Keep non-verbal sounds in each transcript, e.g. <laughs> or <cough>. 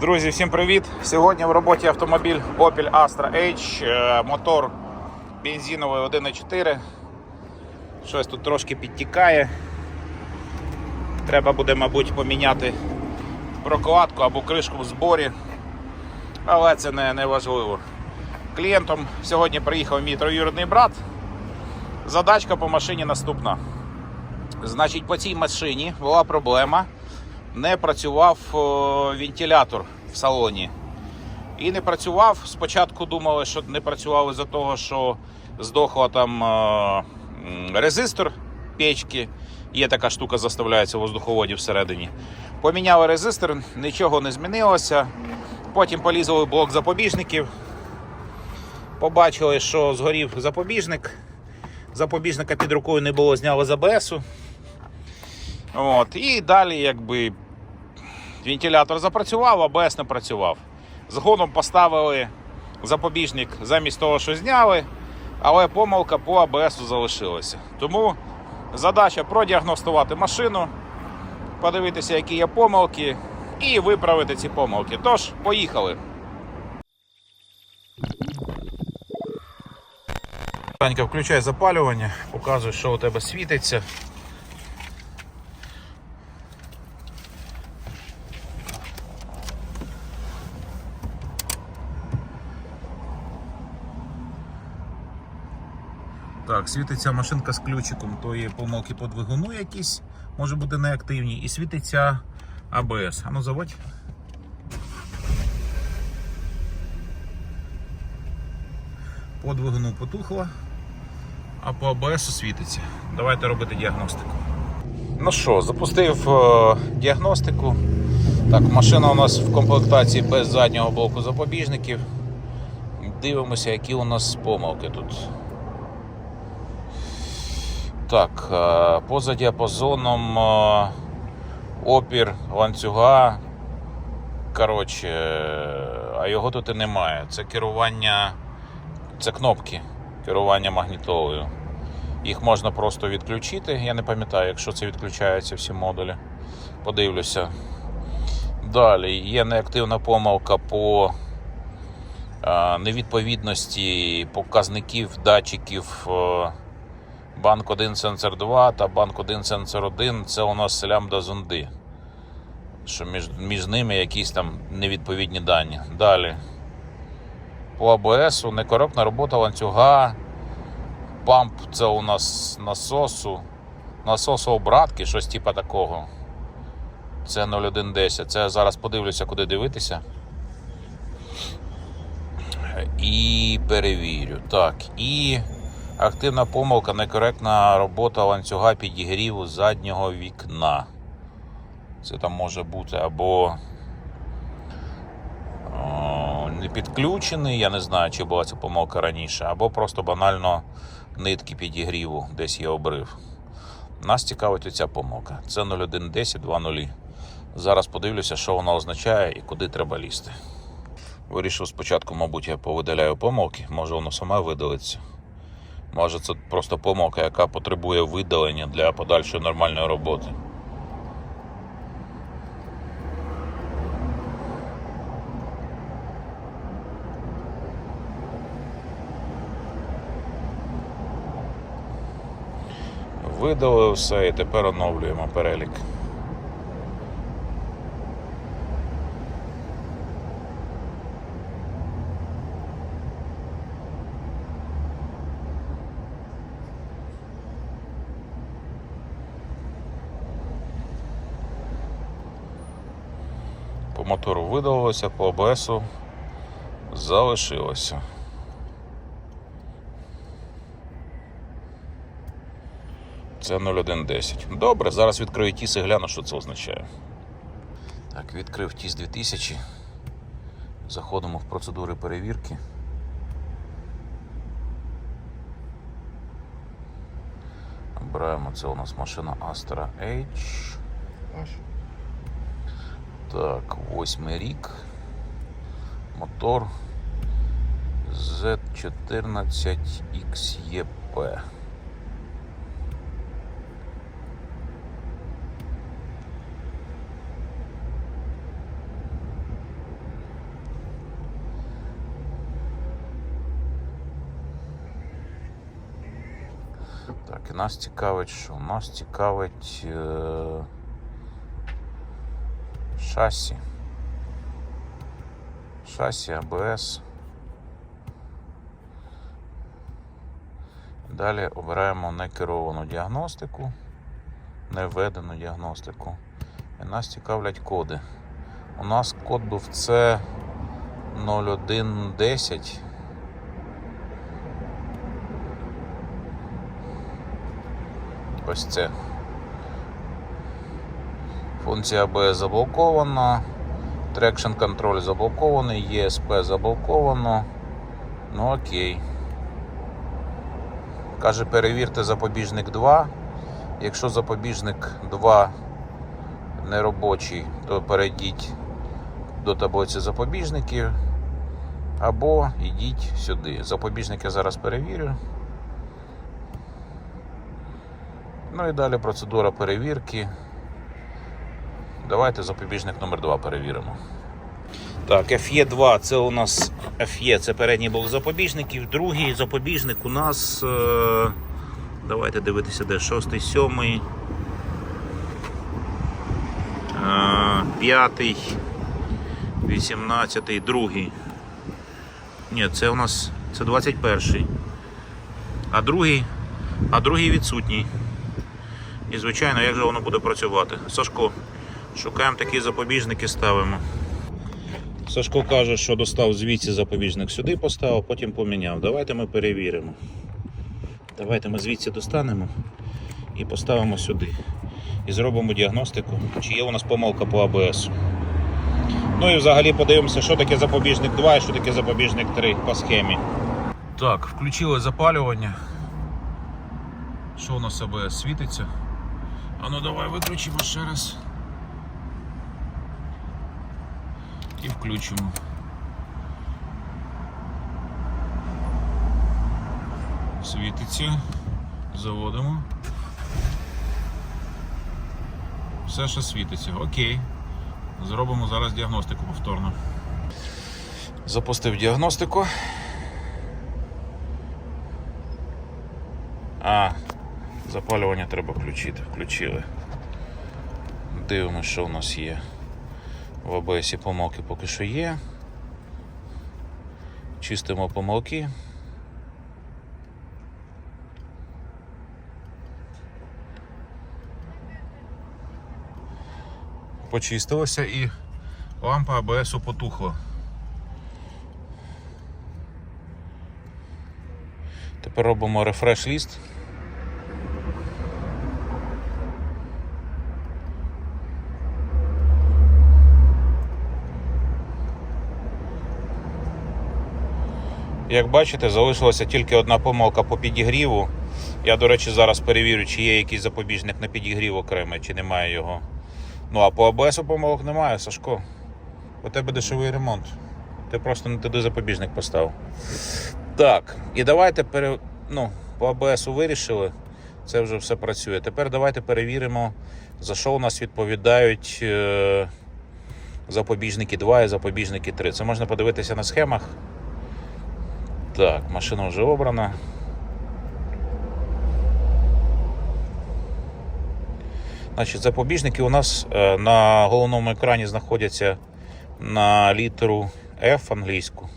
Друзі, всім привіт! Сьогодні в роботі автомобіль Opel Astra H, е, мотор бензиновий 1.4. Щось тут трошки підтікає. Треба буде, мабуть, поміняти прокладку або кришку в зборі. Але це не, не важливо. Клієнтом сьогодні приїхав мій троюрідний брат. Задачка по машині наступна. Значить, по цій машині була проблема. Не працював е, вентилятор в салоні. І не працював. Спочатку думали, що не працював із-за того, що здохла там е, резистор печки. Є така штука, заставляється в воздуховоді всередині. Поміняли резистор, нічого не змінилося. Потім полізли блок запобіжників. Побачили, що згорів запобіжник. Запобіжника під рукою не було, зняли з АБСу. От, і далі, якби вентилятор запрацював, АБС не працював. Згодом поставили запобіжник замість того, що зняли, але помилка по АБСу залишилася. Тому задача продіагностувати машину, подивитися, які є помилки, і виправити ці помилки. Тож, поїхали. Танька, включай запалювання, показуй, що у тебе світиться. Так, світиться машинка з ключиком, то є помилки по двигуну якісь, може бути неактивні, і світиться АБС. А ну заводь. По двигуну потухло, а по АБС світиться. Давайте робити діагностику. Ну що, запустив е, діагностику. Так, машина у нас в комплектації без заднього блоку запобіжників. Дивимося, які у нас помилки тут. Так, е, поза діапазоном е, опір ланцюга. Коротше, а його тут і немає. Це керування, це кнопки керування магнітолою. Їх можна просто відключити. Я не пам'ятаю, якщо це відключаються всі модулі. Подивлюся. Далі є неактивна помилка по е, невідповідності показників датчиків. Банк 1 сенсор 2 та банк 1 сенсор 1 це у нас лямбда зонди. Що між, між ними якісь там невідповідні дані. Далі. По АБСу некоректна робота ланцюга. Памп це у нас насосу. Насосу обратки, щось типа такого. Це 0110. Це я зараз подивлюся, куди дивитися. І перевірю. Так, і активна помилка, некоректна робота ланцюга підігріву заднього вікна. Це там може бути або о, не підключений, я не знаю, чи була ця помилка раніше, або просто банально нитки підігріву, десь є обрив. Нас цікавить оця помилка. Це 011020. Зараз подивлюся, що вона означає і куди треба лізти. Вирішив спочатку, мабуть, я повидаляю помилки, може воно саме видалиться. Може це просто помилка, яка потребує видалення для подальшої нормальної роботи. Видалили все і тепер оновлюємо перелік. По мотору видалилося, по ОБСу залишилося. Це 0110. Добре, зараз відкрию тіс і гляну, що це означає. Так, відкрив тіс 2000. Заходимо в процедури перевірки. Обираємо, це у нас машина Astra H. Так, восьмий рік. Мотор Z14XEP. Так, і нас цікавить, що нас цікавить. Е шасі. Шасі, АБС. Далі обираємо некеровану діагностику, невведену діагностику. І нас цікавлять коди. У нас код був C 0110. Ось це. Функція B заблокована. Traction контроль заблокований, ESP заблоковано. Ну окей. Каже, перевірте запобіжник 2. Якщо запобіжник 2 неробочий, то перейдіть до таблиці запобіжників або йдіть сюди. Запобіжник я зараз перевірю. Ну і далі процедура перевірки. Давайте запобіжник номер 2 перевіримо. Так, FE2 це у нас FE, це передній блок запобіжників. Другий запобіжник у нас. Е, давайте дивитися, де 6, 7, е, 5, 18, другий. Ні, це у нас це 21. А другий, а другий відсутній. І звичайно, як же воно буде працювати? Сашко, шукаємо такі запобіжники, ставимо. Сашко каже, що достав звідси запобіжник сюди поставив, потім поміняв. Давайте ми перевіримо. Давайте ми звідси достанемо і поставимо сюди. І зробимо діагностику, чи є у нас помилка по АБС. Ну і взагалі подивимося, що таке запобіжник 2 і що таке запобіжник 3 по схемі. Так, включили запалювання. Що у нас АБС світиться? А ну давай виключимо ще раз. І включимо. Світиться. Заводимо. Все ще світиться. Окей. Зробимо зараз діагностику повторно. Запустив діагностику. А, запалювання треба включити. Включили. Дивимося, що у нас є. В ОБСі помилки поки що є. Чистимо помилки. Почистилося і лампа АБСу потухла. Тепер робимо рефреш ліст. Як бачите, залишилася тільки одна помилка по підігріву. Я, до речі, зараз перевірю, чи є якийсь запобіжник на підігрів окремий, чи немає його. Ну а по АБС помилок немає, Сашко. У тебе дешевий ремонт. Ти просто не туди запобіжник поставив. Так, і давайте пере... ну, по АБСу вирішили. Це вже все працює. Тепер давайте перевіримо, за що у нас відповідають е... запобіжники 2 і запобіжники 3. Це можна подивитися на схемах. Так, машина вже обрана. Значить, запобіжники у нас е, на головному екрані знаходяться на літеру F англійську.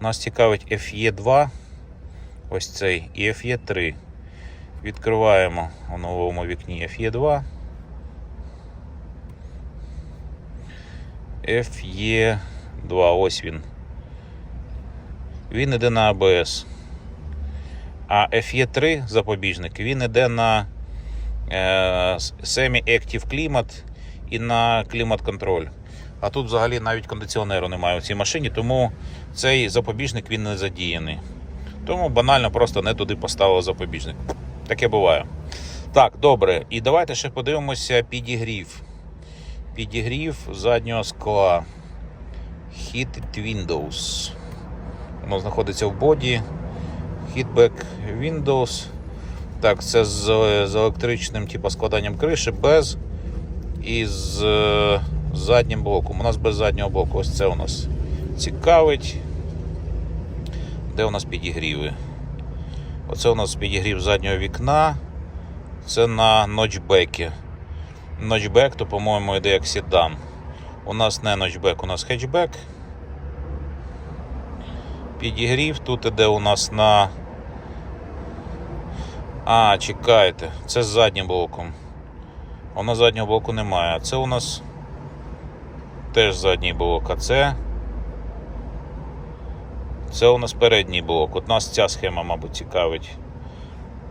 Нас цікавить FE2, ось цей, і FE3. Відкриваємо у новому вікні FE2. FE2, ось він. Він іде на ABS. А FE3 запобіжник, він іде на е, Semi-Active Climate і на клімат-контроль. А тут взагалі навіть кондиціонеру немає у цій машині, тому цей запобіжник він не задіяний. Тому банально просто не туди поставили запобіжник. Таке буває. Так, добре. І давайте ще подивимося підігрів. Підігрів заднього скла. Heated Windows. Воно знаходиться в боді. Heatback Windows. Так, це з, з електричним типу, складанням криші, без і з е, заднім блоком. У нас без заднього блоку. Ось це у нас цікавить. Де у нас підігріви? Оце у нас підігрів заднього вікна. Це на ночбекі. Ночбек, то, по-моєму, йде як седан. У нас не ночбек, у нас хетчбек. Підігрів. Тут іде у нас на. А, чекайте, це з заднім блоком. На заднього блоку немає. А це у нас теж задній блок. А це. Це у нас передній блок. От нас ця схема, мабуть, цікавить.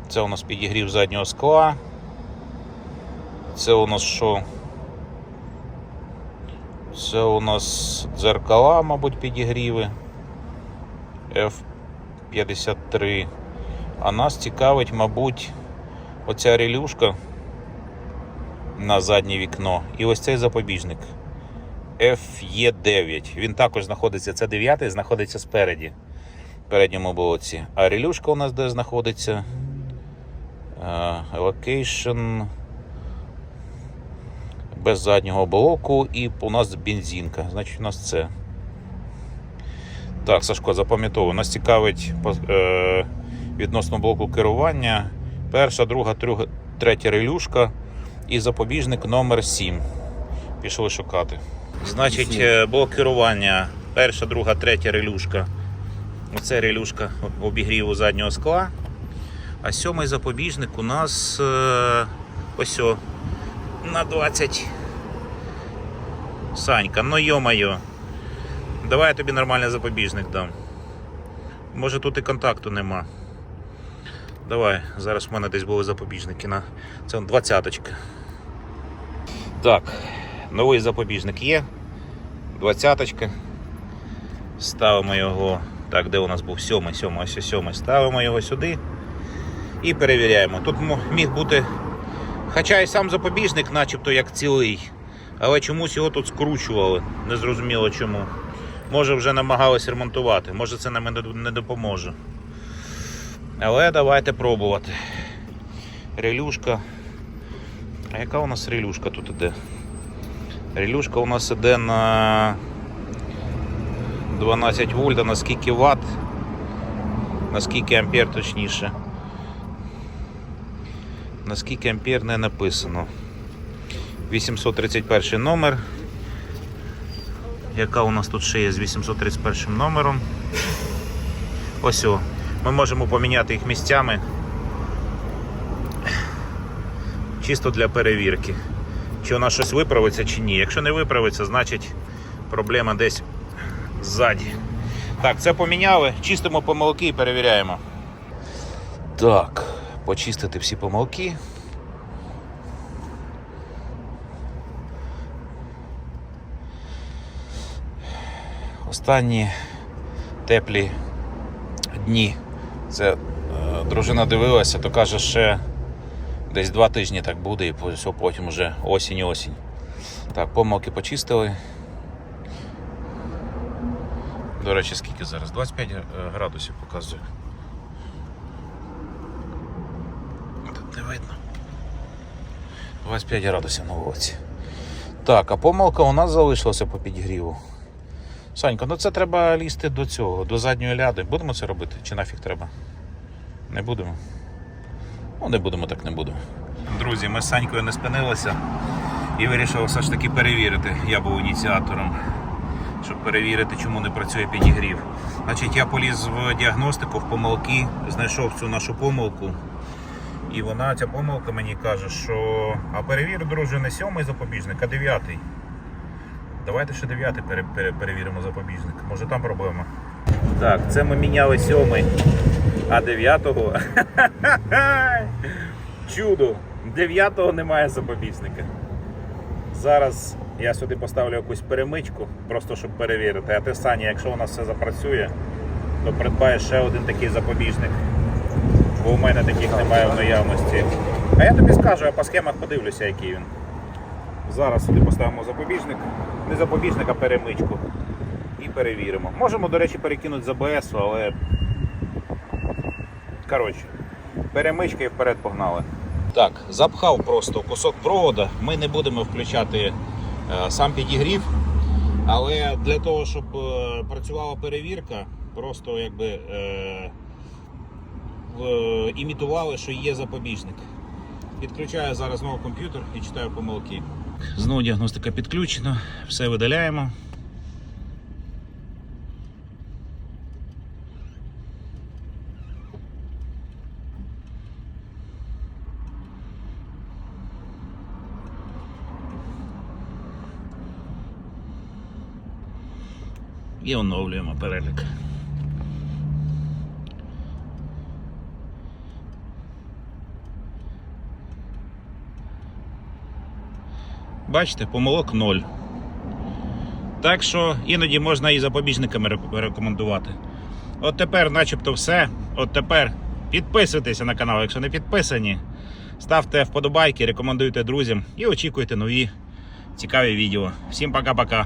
Це у нас підігрів заднього скла. Це у нас що? Це у нас дзеркала, мабуть, підігріви. F53. А нас цікавить, мабуть, оця релюшка на заднє вікно. І ось цей запобіжник. FE9. Він також знаходиться, це 9 знаходиться спереді. В передньому блоці. А релюшка у нас де знаходиться? Е, Location. Без заднього блоку і у нас бензинка. Значить, у нас це. Так, Сашко, запам'ятовую. Нас цікавить е, відносно блоку керування. Перша, друга, трюга- третя релюшка і запобіжник номер 7. Пішли шукати. Значить, е, блок керування. Перша, друга, третя релюшка. Оце релюшка обігріву заднього скла. А сьомий запобіжник у нас е, ось о, на 20. Санька, ну йо-моє. Давай я тобі нормальний запобіжник дам. Може тут і контакту нема. Давай, зараз в мене десь були запобіжники на. Це двадцяточка. Так, новий запобіжник є. Двадцяточка. Ставимо його. Так, де у нас був сьомий, сьомий, ось сьомий. Ставимо його сюди і перевіряємо. Тут міг бути. Хоча і сам запобіжник, начебто як цілий. Але чомусь його тут скручували. Незрозуміло чому. Може вже намагались ремонтувати, може це нам не- допоможе. Але давайте пробувати. Релюшка. А яка у нас релюшка тут іде? Релюшка у нас іде на 12 вольт, а на скільки ватт? На скільки ампер точніше. На скільки ампер не написано. 831 номер. Яка у нас тут ще є з 831 номером? Ось о. Ми можемо поміняти їх місцями. Чисто для перевірки. Чи у нас щось виправиться чи ні. Якщо не виправиться, значить проблема десь ззаді. Так, це поміняли, чистимо помилки і перевіряємо. Так, почистити всі помилки. Останні теплі дні. Це е, дружина дивилася, то каже, ще десь два тижні так буде, і потім вже осінь-осінь. Так, помилки почистили. До речі, скільки зараз? 25 е, градусів показує. Тут не видно. 25 градусів на вулиці. Так, а помилка у нас залишилася по підігріву. Санько, ну це треба лізти до цього, до задньої ляди. Будемо це робити? Чи нафіг треба? Не будемо. Ну, не будемо, так не будемо. Друзі, ми з Санькою не спинилися і вирішили все ж таки перевірити. Я був ініціатором, щоб перевірити, чому не працює підігрів. Значить, я поліз в діагностику, в помилки, знайшов цю нашу помилку. І вона, ця помилка мені каже, що а перевір, друже, не сьомий запобіжник, а дев'ятий. Давайте ще дев'ятий пере, пере- перевіримо запобіжник. Може там проблема. Так, це ми міняли сьомий, а дев'ятого. <laughs> Чудо! Дев'ятого немає запобіжника. Зараз я сюди поставлю якусь перемичку, просто щоб перевірити. А ти Саня, якщо у нас все запрацює, то придбаєш ще один такий запобіжник. Бо у мене таких немає в наявності. А я тобі скажу, я по схемах подивлюся, який він. Зараз сюди поставимо запобіжник. Не запобіжник, а перемичку. І перевіримо. Можемо, до речі, перекинути з АБС, але. Коротше, перемичка і вперед погнали. Так, запхав просто кусок провода. Ми не будемо включати е, сам підігрів. Але для того, щоб е, працювала перевірка, просто якби. Е, імітували, що є запобіжник. Підключаю зараз знову комп'ютер і читаю помилки. Знову діагностика підключена, все видаляємо. І оновлюємо перелік. Бачите, помилок 0. Так що іноді можна і запобіжниками рекомендувати. От тепер, начебто, все. От тепер підписуйтеся на канал, якщо не підписані. Ставте вподобайки, рекомендуйте друзям і очікуйте нові цікаві відео. Всім пока-пока.